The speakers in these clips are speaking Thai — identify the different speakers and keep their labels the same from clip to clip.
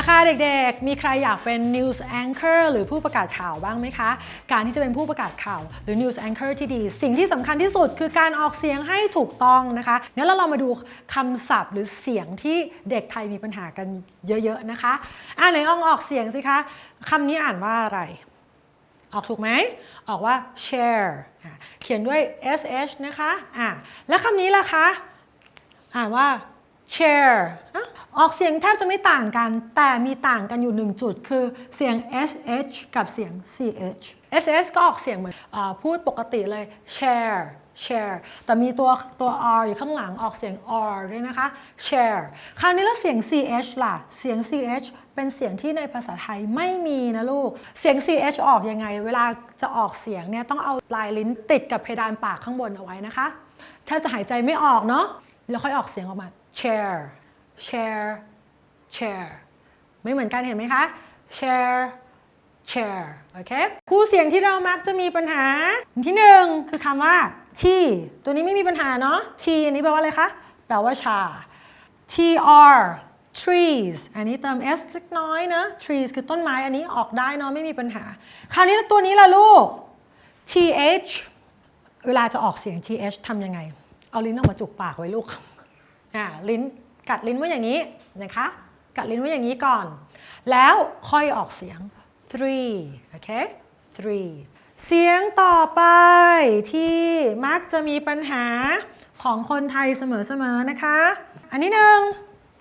Speaker 1: อาคาเด็กๆ มีใครอยากเป็น news anchor หรือผู้ประกาศข่าวบ้างไหมคะ การที่จะเป็นผู้ประกาศข่าวหรือ news anchor ที่ดี สิ่งที่สำคัญที่สุดคือการออกเสียงให้ถูกต้องนะคะ งั้นเรามาดูคำศัพท์หรือเสียงที่เด็กไทยมีปัญหากันเยอะๆนะคะอ่าไหนลองออกเสียงสิคะคำนี้อ่านว่าอะไรออกถูกไหม ออกว่า share เขียนด้วย sh นะคะ อะแล้วคำนี้ล่ะคะ อ่านว่า chair อะ ออกเสียงแทบจะไม่ต่างกัน แต่มีต่างกันอยู่หนึ่งจุด คือเสียง sh กับเสียง ch sh ก็ออกเสียงเหมือนอพูดปกติเลย share share แต่มีตัวตัว r อยู่ข้างหลังออกเสียง r ด้วยนะคะ share คราวนี้แล้วเสียง ch ล่ะ เสียง ch เป็นเสียงที่ในภาษาไทยไม่มีนะลูก เสียง ch ออกยังไง เวลาจะออกเสียงเนี่ยต้องเอาปลายลิ้นติดกับเพดานปากข้างบนเอาไว้นะคะแทบจะหายใจไม่ออกเนาะแล้วค่อยออกเสียงออกมา chair chair chair ไม่เหมือนกันเห็นไหมคะ chair chair โอเคคู่เสียงที่เรามักจะมีปัญหาที่หนึ่งคือคำว่า t ตัวนี้ไม่มีปัญหาเนาะ t อันนี้แปลว่าอะไรคะ แปลว่าชา tr trees อันนี้เติม s เล็กน้อยนะ trees คือต้นไม้อันนี้ออกได้เนาะไม่มีปัญหา คราวนี้ตัวนี้ล่ะลูก th เวลาจะออกเสียง th ทำยังไง เอาลิ้นออกมาจุกปากไว้ลูกอ่าลิ้น กัดลิ้นไว้อย่างนี้นะคะ กัดลิ้นไว้อย่างนี้ก่อน แล้วค่อยออกเสียง three โอเค three เสียงต่อไปที่มักจะมีปัญหาของคนไทยเสมอๆนะคะ อันนี้หนึ่ง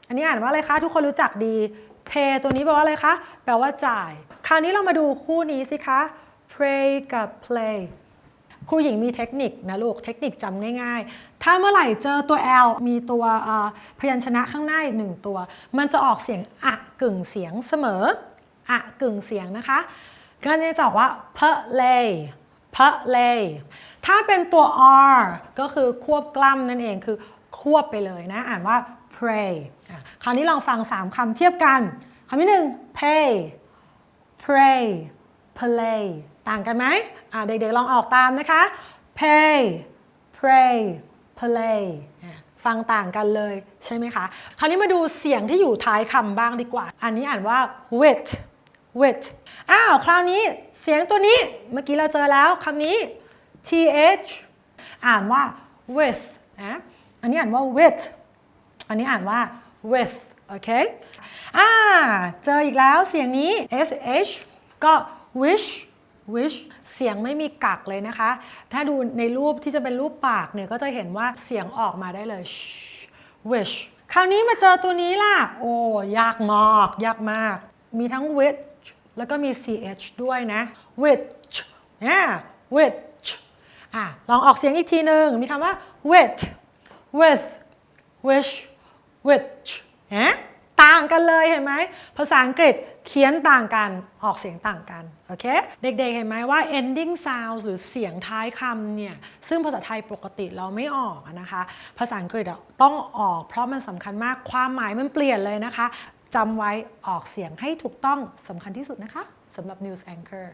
Speaker 1: อันนี้อ่านว่าอะไรคะ ทุกคนรู้จักดี pay ตัวนี้แปลว่าอะไรคะ แปลว่าจ่าย คราวนี้เรามาดูคู่นี้สิคะ pray กับ play ครูหญิงมีเทคนิคนะลูกเทคนิคจำง่ายๆ ถ้าเมื่อไหร่เจอตัว L มีตัวพยัญชนะข้างหน้าอีกหนึ่งตัว มันจะออกเสียงอะกึ่งเสียงเสมออะกึ่งเสียงนะคะก็จะออกว่า play play ถ้าเป็นตัว R ก็คือควบกล้ำนั่นเองคือควบไปเลยนะ อ่านว่า pray คราวนี้ลองฟัง 3คำเทียบกัน คำที่หนึ่ง pay pray play ต่างกันไหมเด็กๆลองออกตามนะคะ pay pray play ฟังต่างกันเลยใช่ไหมคะ คราวนี้มาดูเสียงที่อยู่ท้ายคำบ้างดีกว่า อันนี้อ่านว่า wit wit อ้าว คราวนี้เสียงตัวนี้เมื่อกี้เราเจอแล้วคำนี้ th อ่านว่า with นะอันนี้อ่านว่า with อันนี้อ่านว่า with โอเค อ่า เจออีกแล้วเสียงนี้ sh ก็ wish wish เสียงไม่มีกักเลยนะคะ ถ้าดูในรูปที่จะเป็นรูปปากเนี่ยก็จะเห็นว่าเสียงออกมาได้เลย wish คราวนี้มาเจอตัวนี้ล่ะ โอ้ยากมากยากมาก มีทั้ง which แล้วก็มี ch ด้วยนะ which อ่า which อะลองออกเสียงอีกทีหนึ่งมีคำว่า with with wish which เนะต่างกันเลยเห็นไหมภาษาอังกฤษเขียนต่างกันออกเสียงต่างกันโอเคเด็กๆเห็นไหมว่า ending sound หรือเสียงท้ายคำเนี่ยซึ่งภาษาไทยปกติเราไม่ออกนะคะ ภาษาอังกฤษต้องออกเพราะมันสำคัญมากความหมายมันเปลี่ยนเลยนะคะจำไว้ออกเสียงให้ถูกต้องสำคัญที่สุดนะคะสำหรับ news anchor